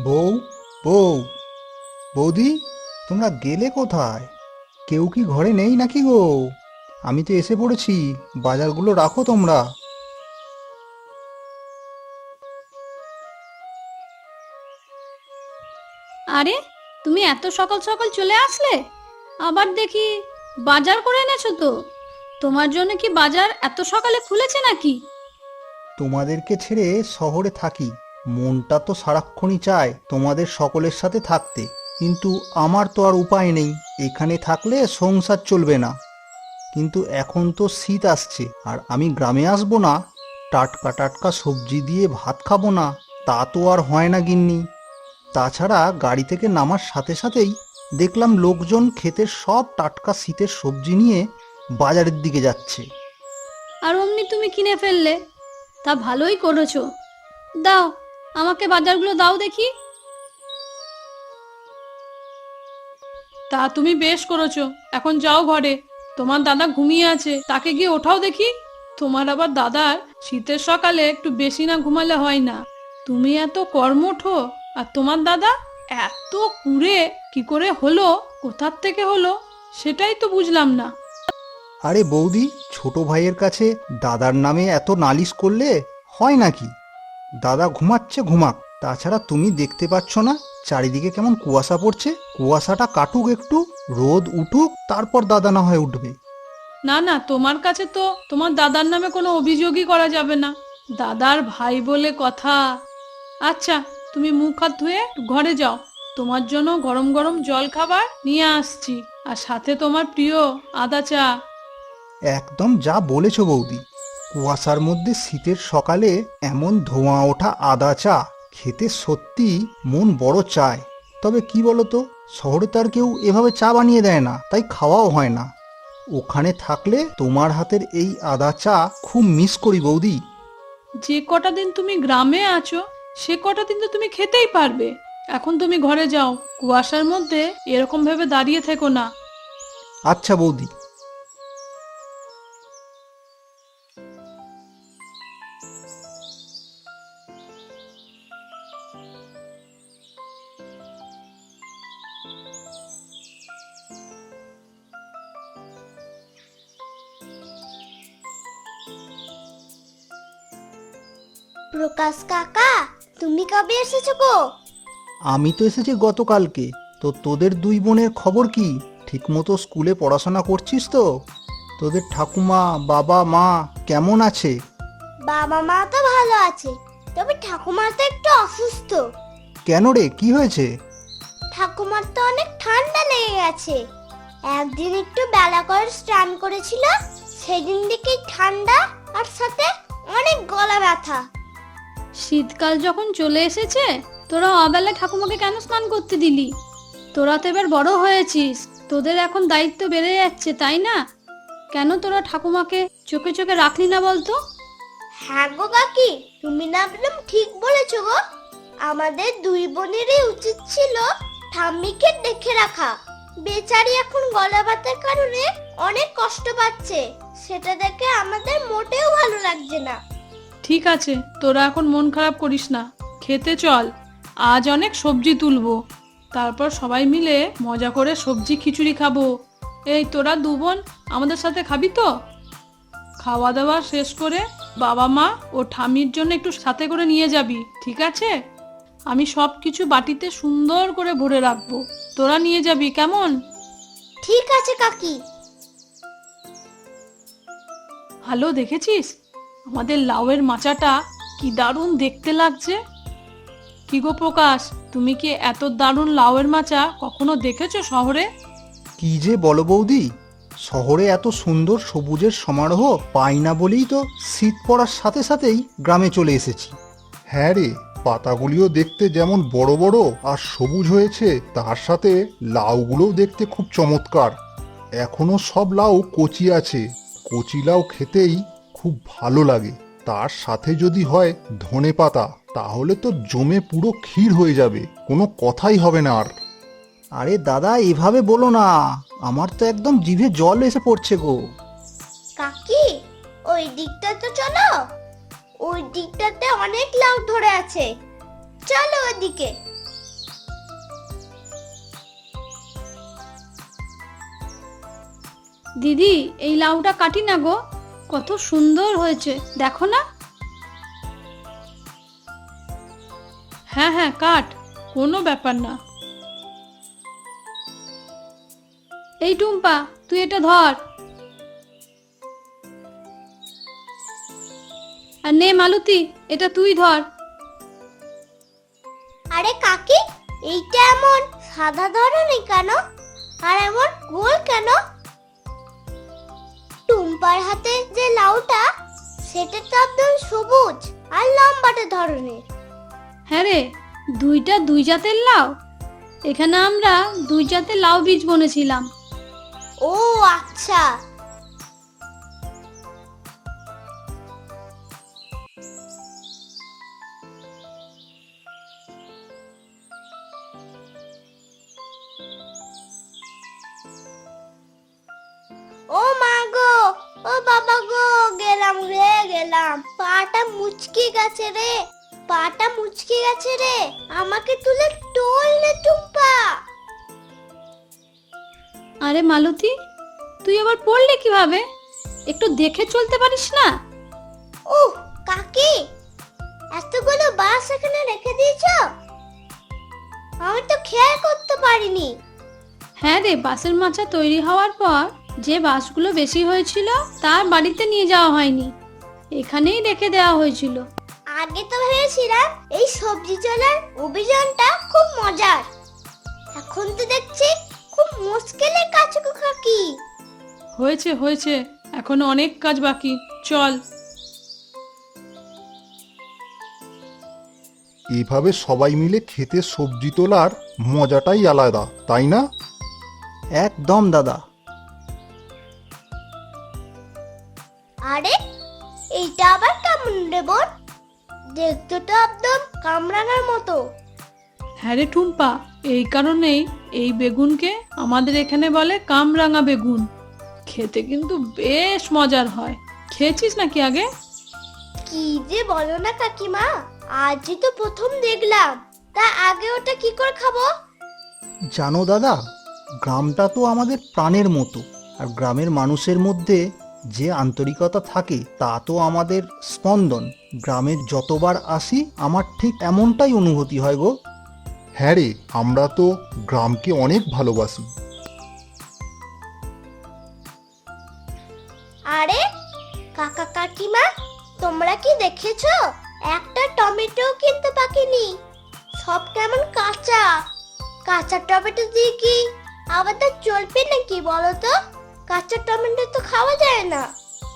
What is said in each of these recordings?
বউ বউ। বৌদি তোমরা গেলে কোথায়? কেউ কি ঘরে নেই নাকি গো? আমি তো এসে পড়েছি বাজারগুলো রাখো তোমরা। আরে তুমি এত সকাল সকাল চলে আসলে? আবার দেখি বাজার করে এনেছো তো। তোমার জন্য কি বাজার এত সকালে খুলেছে নাকি? তোমাদেরকে ছেড়ে শহরে থাকি। মনটা তো সারাক্ষণই চায় তোমাদের সকলের সাথে থাকতে, কিন্তু আমার তো আর উপায় নেই, এখানে থাকলে সংসার চলবে না। কিন্তু এখন তো শীত আসছে, আর আমি গ্রামে আসব না, টাটকা টাটকা সবজি দিয়ে ভাত খাব না, তা তো আর হয় না গিন্নি। তাছাড়া গাড়ি থেকে নামার সাথে সাথেই দেখলাম লোকজন ক্ষেতের সব টাটকা শীতের সবজি নিয়ে বাজারের দিকে যাচ্ছে। আর অমনি তুমি কিনে ফেললে, তা ভালোই করেছ। দাও আমাকে বাজারগুলো দাও দেখি। তা তুমি বেশ করেছ, এখন যাও ঘরে। তোমার দাদা ঘুমিয়ে আছে, তাকে গিয়ে ওঠাও দেখি। তোমার আবার দাদার শীতের সকালে একটু বেশি না ঘুমালে হয় না। তুমি এত কর্মঠ, আর তোমার দাদা এত কুড়ে, কি করে হলো, কোথার থেকে হলো, সেটাই তো বুঝলাম না। আরে বৌদি, ছোট ভাইয়ের কাছে দাদার নামে এত নালিশ করলে হয় নাকি? দাদা ঘুমাচ্ছে ঘুমাক। তাছাড়া তুমি দেখতে পাচ্ছ না চারিদিকে কেমন কুয়াশা পড়ছে। কুয়াশাটা কাটুক একটু রোদ উঠুক তারপর দাদা না হয় উঠবে। না না তোমার কাছে তো তোমার দাদার নামে কোনো অভিযোগই করা যাবে না। দাদার ভাই বলে কথা। আচ্ছা তুমি মুখ হাত ধুয়ে ঘরে যাও। তোমার জন্য গরম গরম জল খাবার নিয়ে আসছি। আর সাথে তোমার প্রিয় আদা চা। একদম যা বলেছ বৌদি। কুয়াশার মধ্যে শীতের সকালে এমন ধোঁয়া ওঠা আদা চা খেতে সত্যি মন বড় চায়। তবে কি বলতো শহরে তার কেউ এভাবে চা বানিয়ে দেয় না তাই খাওয়াও হয় না। ওখানে থাকলে তোমার হাতের এই আদা চা খুব মিস করি বৌদি। যে কটা দিন তুমি গ্রামে আছো সে কটা দিন তো তুমি খেতেই পারবে। এখন তুমি ঘরে যাও কুয়াশার মধ্যে এরকম ভাবে দাঁড়িয়ে থেকো না। আচ্ছা বৌদি। কবে এসেছ গো? আমি তো এসেছি গতকালকে। তো তোদের দুই বোনের খবর কি? ঠিকমতো স্কুলে পড়াশোনা করছিস তো? তোদের ঠাকুমা বাবা মা কেমন আছে? বাবা মা তো ভালো আছে তবে ঠাকুমা তো একটু অসুস্থ। কেন রে? কি হয়েছে? ঠাকুমার তো অনেক ঠান্ডা লেগে গেছে। একদিন একটু বেলা করে স্নান করেছিল সেদিন থেকেই ঠান্ডা আর সাথে অনেক গলা ব্যথা। শীতকাল যখন চলে এসেছে, তোরা অবেলা ঠাকুমাকে কেন স্নান করতে দিলি? তোরা তো এবার বড় হয়েছিস, তোদের এখন দায়িত্ব বেড়ে যাচ্ছে, তাই না? কেন তোরা ঠাকুমাকে চোখে চোখে রাখলি না বলতো? হ্যাঁ গো কাকি, তুমি না একদম ঠিক বলেছ গো। আমাদের দুই বোনেরই উচিত ছিল ঠাম্মিকে দেখে রাখা। বেচারি এখন গলা ব্যথার কারণে অনেক কষ্ট পাচ্ছে, সেটা দেখে আমাদের মোটেও ভালো লাগছে না। ঠিক আছে তোরা এখন মন খারাপ করিস না। খেতে চল আজ অনেক সবজি তুলবো। তারপর সবাই মিলে মজা করে সবজি খিচুড়ি খাব। এই তোরা দু বোন আমাদের সাথে খাবি তো? খাওয়া দাওয়া শেষ করে বাবা মা ও ঠামির জন্য একটু সাথে করে নিয়ে যাবি ঠিক আছে? আমি সব কিছু বাটিতে সুন্দর করে ভরে রাখব। তোরা নিয়ে যাবি কেমন? ঠিক আছে কাকি। ভালো দেখেছিস? আমাদের লাউয়ের মাচাটা কি দারুণ দেখতে লাগছে। কি গো প্রকাশ, তুমি কি এত দারুণ লাউয়ের মাচা কখনো দেখেছ শহরে? কি যে বলো বৌদি, শহরে এত সুন্দর সবুজের সমারোহ পাই না বলেই তো শীত পড়ার সাথে সাথেই গ্রামে চলে এসেছি। হ্যাঁ রে, পাতাগুলিও দেখতে যেমন বড় বড় আর সবুজ হয়েছে, তার সাথে লাউগুলোও দেখতে খুব চমৎকার। এখনও সব লাউ কচি আছে, কচি লাউ খেতেই খুব ভালো লাগে। তার সাথে যদি হয় ধনে পাতা তাহলে তো জমে পুরো ক্ষীর হয়ে যাবে। কোনো কথাই হবে না আর। আরে দাদা এভাবে বলো না। আমার তো একদম জিভে জল এসে পড়ছে গো। কাকি ওই দিকটা তো চলো। ওই দিকটাতে অনেক লাউ ধরে আছে। চলো ওদিকে। দিদি এই লাউটা কাটি না গো। কত সুন্দর হয়েছে, দেখো না। হ্যাঁ হ্যাঁ কাট, কোনো ব্যাপার না। এই টুম্পা, তুই এটা ধর। আর নে মালতী, এটা তুই ধর। আরে কাকি, এইটা এমন সাদা ধরনের কেন? আর এমন গোল কেন? টুম্পার হাতে যে লাউটা সেটা তো একদম সবুজ আর লম্বাটা ধরনের। হ্যাঁ রে দুইটা দুই জাতের লাউ? এখানে আমরা দুই জাতের লাউ বীজ বনেছিলাম। ও আচ্ছা। রে গেলাম। পাটা মুচকি গেছে রে। পাটা মুচকি গেছে রে। আমাকে তুলে টোল রে টুম্পা। আরে মালতী তুই আবার পড়লি কীভাবে? একটু দেখে চলতে পারিস না? ও কাকি এতগুলো বাস এখানে রেখে দিয়েছ? আমি তো খেয়াল করতে পারিনি। হ্যাঁ রে বাসের মাচা তৈরি হওয়ার পর যে বাসগুলো বেশি হয়েছিল তার বাড়িতে নিয়ে যাওয়া হয়নি। এখানেই রেখে দেওয়া হয়েছিল। আগে তো ভেবেছিলাম এই সবজি চলার অভিযানটা খুব মজার। এখন তো দেখছি খুব মুশকিলের কাজ কাকি। হয়েছে হয়েছে। এখনও অনেক কাজ বাকি। চল। এভাবে সবাই মিলে খেতে সবজি তোলার মজাটাই আলাদা তাই না? একদম দাদা। আরে এইটা আবার কেমন রে বোন? দেখতে তো একদম কামরাঙার মতো। হ্যাঁ রে টুম্পা এই কারণেই এই বেগুনকে আমাদের এখানে বলে কামরাঙা বেগুন। খেতে কিন্তু বেশ মজার হয়। খেয়েছিস নাকি আগে? কি যে বলো না কাকিমা আজই তো প্রথম দেখলাম। তা আগে ওটা কি করে খাব? জানো দাদা গ্রামটা তো আমাদের প্রাণের মতো আর গ্রামের মানুষের মধ্যে যে আন্তরিকতা থাকে তা তো আমাদের স্পন্দন। গ্রামে যতবার আসি আমার ঠিক এমনটাই অনুভূতি হয় গো। হ্যাঁ রে আমরা তো গ্রামকে অনেক ভালোবাসি। আরে কাকা কাকিমা তোমরা কি দেখেছ? একটা টমেটো কিন্তু পাকেনি। সব কেমন কাঁচা। কাঁচা টমেটো দিয়ে কি আমাদের চলবে নাকি বলো তো? কাঁচা টমেটো তো খাওয়া যায় না।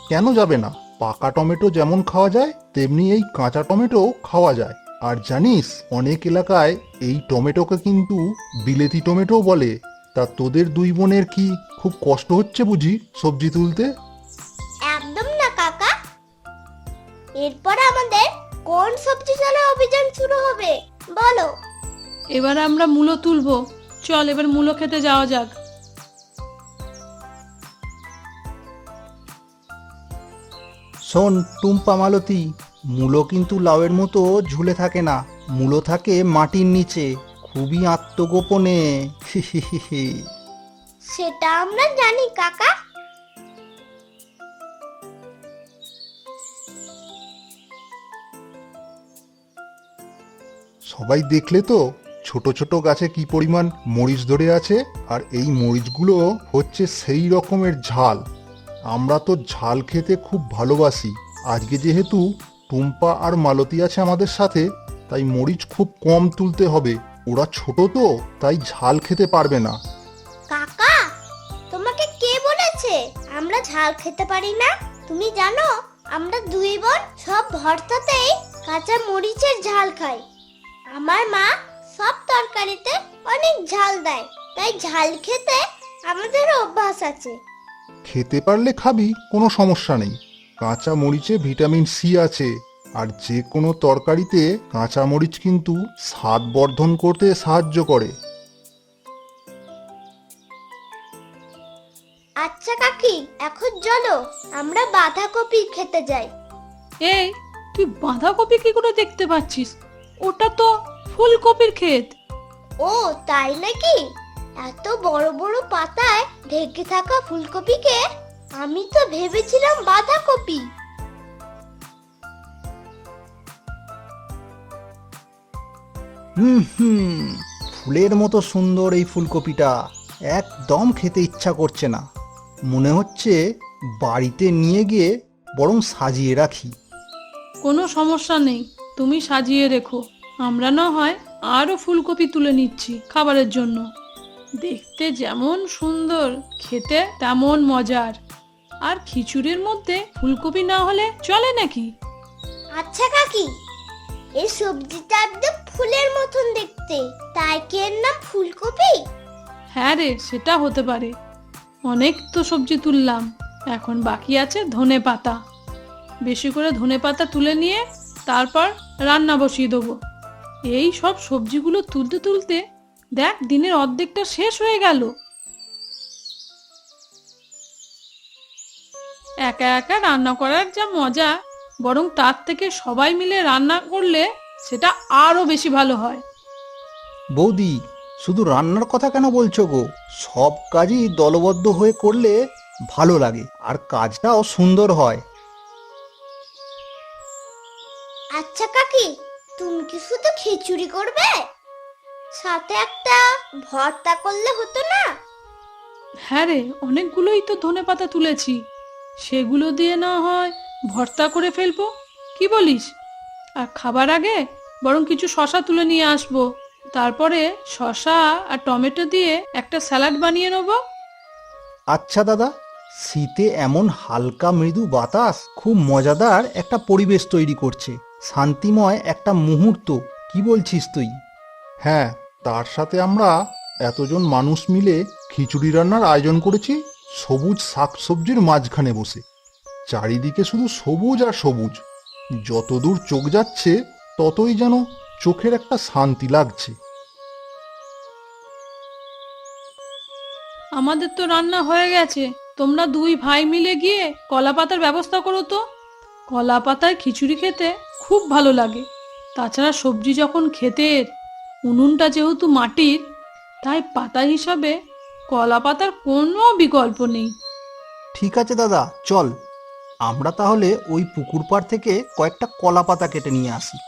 কেন যাবে না? পাকা টমেটো যেমন খাওয়া যায় তেমনি এই কাঁচা টমেটো খাওয়া যায়। আর জানিস অনেক এলাকায় এই টমেটোকে কিন্তু বিলেতি টমেটো বলে। তা তোদের দুই বোনের কি খুব কষ্ট হচ্ছে বুঝি সবজি তুলতে? একদম না কাকা। এরপর আমাদের কোন সবজি চলা অভিযান শুরু হবে? বলো। এবার আমরা মূলো তুলবো। চল এবার মূলো খেতে যাওয়া যাক। শোন টুম্পা মালতী মূলো কিন্তু লাউয়ের মতো ঝুলে থাকে না। মূলো থাকে মাটির নিচে খুবই আত্মগোপনে। হি হি হি হি। সেটা আমরা জানি কাকা। সবাই দেখলে তো ছোট ছোট গাছে কি পরিমাণ মরিচ ধরে আছে আর এই মরিচগুলো হচ্ছে সেই রকমের ঝাল। আমরা তো ঝাল খেতে খুব ভালোবাসি। আজকে যেহেতু টুম্পা আর মালতী আছে আমাদের সাথে, তাই মরিচ খুব কম তুলতে হবে। ওরা ছোট তো, তাই ঝাল খেতে পারবে না। কাকা, তোমাকে কে বলেছে? আমরা ঝাল খেতে পারি না। তুমি জানো, আমরা দুই বোন সব ভর্তাতেই কাঁচা মরিচের ঝাল খাই। আমার মা সব তরকারিতে অনেক ঝাল দেয়, তাই ঝাল খেতে আমাদের অভ্যাস আছে। খেতে পারলে খাবি কোনো সমস্যা নেই। কাঁচা মরিচে ভিটামিন সি আছে আর যে কোনো তরকারিতে কাঁচা মরিচ কিন্তু স্বাদ বর্ধন করতে সাহায্য করে। আচ্ছা কাকি এখন চলো আমরা বাঁধাকপি খেতে যাই। এই তুই বাঁধাকপি কি করে দেখতে পাচ্ছিস? ওটা তো ফুলকপির ক্ষেত। ও তাই নাকি? এত বড় বড় পাতায় ঢেকে থাকা ফুলকপিকে আমি তো ভেবেছিলাম বাঁধাকপি। হুম হুম ফুলের মতো সুন্দর এই ফুলকপিটা একদম খেতে ইচ্ছা করছে না। মনে হচ্ছে বাড়িতে নিয়ে গিয়ে বরং সাজিয়ে রাখি। কোনো সমস্যা নেই তুমি সাজিয়ে রেখো। আমরা না হয় আরও ফুলকপি তুলে নিচ্ছি খাবারের জন্য। দেখতে যেমন সুন্দর খেতে তেমন মজার। আর খিচুড়ির মধ্যে ফুলকপি না হলে চলে নাকি? আচ্ছা কাকি এই সবজিটা একদম ফুলের মতন দেখতে। তাই কি এর নাম ফুলকপি? হ্যাঁ রে সেটা হতে পারে। অনেক তো সবজি তুললাম এখন বাকি আছে ধনে পাতা। বেশি করে ধনে পাতা তুলে নিয়ে তারপর রান্না বসিয়ে দেবো। এই সব সবজিগুলো তুলতে তুলতে দেখ দিনের অর্ধেকটা শেষ হয়ে গেল। একা একা রান্না করার যা মজা বরং তার থেকে সবাই মিলে রান্না করলে সেটা আরও বেশি ভালো হয়। বৌদি শুধু রান্নার কথা কেন বলছো গো? সব কাজই দলবদ্ধ হয়ে করলে ভালো লাগে আর কাজটাও সুন্দর হয়। আচ্ছা কাকি তুমি কি শুধু খিচুড়ি করবে? সাথে একটা ভর্তা করলে হতো না? হ্যাঁ রে অনেকগুলোই তো ধনে পাতা তুলেছি। সেগুলো দিয়ে না হয় ভর্তা করে ফেলব? কি বলিস? আর খাবার আগে বরং কিছু শশা তুলে নিয়ে আসব। তারপরে শশা আর টমেটো দিয়ে একটা স্যালাড বানিয়ে নেব। আচ্ছা দাদা শীতে এমন হালকা মৃদু বাতাস খুব মজাদার একটা পরিবেশ তৈরি করছে। শান্তিময় একটা মুহূর্ত কি বলছিস তুই? হ্যাঁ তার সাথে আমরা এতজন মানুষ মিলে খিচুড়ি রান্নার আয়োজন করেছি সবুজ শাকসবজির মাঝখানে বসে। চারিদিকে শুধু সবুজ আর সবুজ। যতদূর চোখ যাচ্ছে, ততই যেন চোখের একটা শান্তি লাগছে। আমাদের তো রান্না হয়ে গেছে। তোমরা দুই ভাই মিলে গিয়ে কলা পাতার ব্যবস্থা করো তো। কলা পাতায় খিচুড়ি খেতে খুব ভালো লাগে। তাছাড়া সবজি যখন ক্ষেতের উনুনটা যেহেতু মাটির, তাই পাতা হিসাবে কলা পাতার কোনো বিকল্প নেই। ঠিক আছে দাদা, চল। আমরা তাহলে ওই পুকুর পাড় থেকে কয়েকটা কলা পাতা কেটে নিয়ে আসি।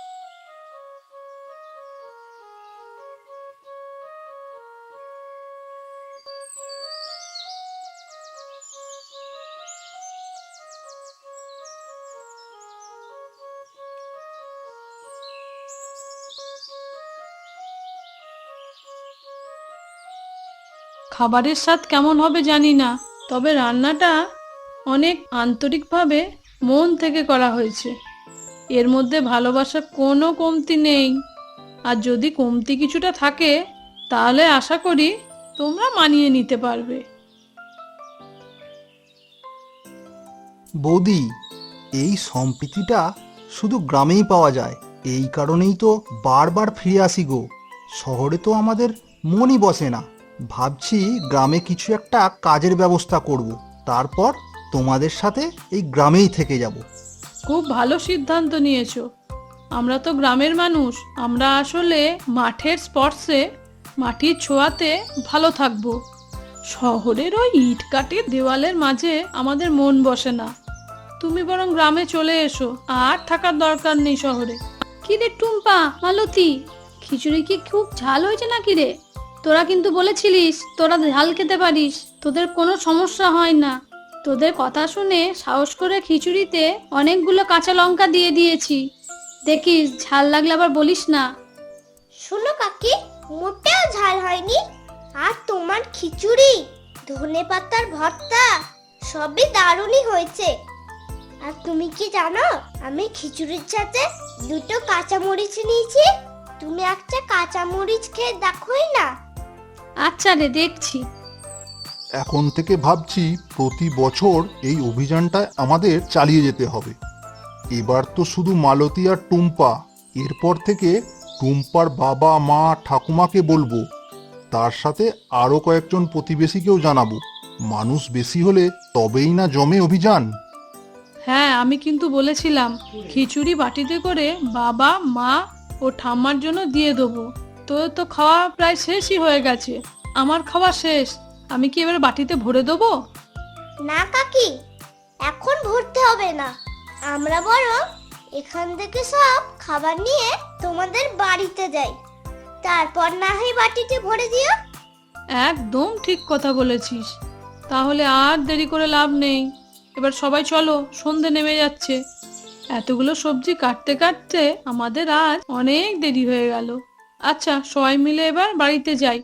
খাবারের স্বাদ কেমন হবে জানি না, তবে রান্নাটা অনেক আন্তরিকভাবে মন থেকে করা হয়েছে। এর মধ্যে ভালোবাসার কোনো কমতি নেই। আর যদি কমতি কিছুটা থাকে, তাহলে আশা করি তোমরা মানিয়ে নিতে পারবে। বৌদি, এই সম্প্রীতিটা শুধু গ্রামেই পাওয়া যায়। এই কারণেই তো বারবার ফিরে আসি গো। শহরে তো আমাদের মনই বসে না। ভাবছি গ্রামে কিছু একটা কাজের ব্যবস্থা করব। তারপর তোমাদের সাথে এই গ্রামেই থেকে যাব। খুব ভালো সিদ্ধান্ত নিয়েছো। আমরা তো গ্রামের মানুষ। আমরা আসলে মাঠের স্পর্শে, মাটির ছোঁয়াতে ভালো থাকব। শহরের ওই ইট কাটির দেওয়ালের মাঝে আমাদের মন বসে না। তুমি বরং গ্রামে চলে এসো, আর থাকার দরকার নেই শহরে। কি রে টুম্পা, মালতী, খিচুড়ি কি খুব ঝাল হয়েছে নাকি রে? তোরা কিন্তু বলেছিলিস তোরা ঝাল খেতে পারিস, তোদের কোনো সমস্যা হয় না। তোদের কথা শুনে সাহস করে খিচুড়িতে অনেকগুলো কাঁচা লঙ্কা দিয়ে দিয়েছি। দেখিস ঝাল লাগলে আবার বলিস না। শোনো কাকি, মোটেও ঝাল হয়নি। আর তোমার খিচুড়ি, ধনে পাতার ভর্তা, সবই দারুণই হয়েছে। আর তুমি কি জানো, আমি খিচুড়ির সাথে দুটো কাঁচা মরিচ নিয়েছি। তুমি একটা কাঁচা মরিচ খেয়ে দেখোই না। আচ্ছা রে দেখছি। এখন থেকে ভাবছি প্রতি বছর এই অভিযানটা আমাদের চালিয়ে যেতে হবে। এবার তো শুধু মালতী আর টুম্পা। এরপর থেকে টুম্পার বাবা মা ঠাকুমাকে বলব। তার সাথে আরও কয়েকজন প্রতিবেশীকেও জানাব। মানুষ বেশি হলে তবেই না জমে অভিযান। হ্যাঁ আমি কিন্তু বলেছিলাম খিচুড়ি বাটিতে করে বাবা মা ও ঠাম্মার জন্য দিয়ে দেবো। তো তো খাওয়া প্রায় শেষই হয়ে গেছে। আমার খাওয়া শেষ। আমি কি এবার বাটিতে ভরে দেবো? না কাকি এখন ভরতে হবে না। আমরা বরং এখান থেকে সব খাবার নিয়ে তোমাদের বাড়িতে যাই। তারপর না হয় বাটিতে ভরে দিও। একদম ঠিক কথা বলেছিস। তাহলে আর দেরি করে লাভ নেই। এবার সবাই চলো সন্ধে নেমে যাচ্ছে। এতগুলো সবজি কাটতে কাটতে আমাদের আজ অনেক দেরি হয়ে গেল। আচ্ছা সবাই মিলে এবার বাড়িতে যাই।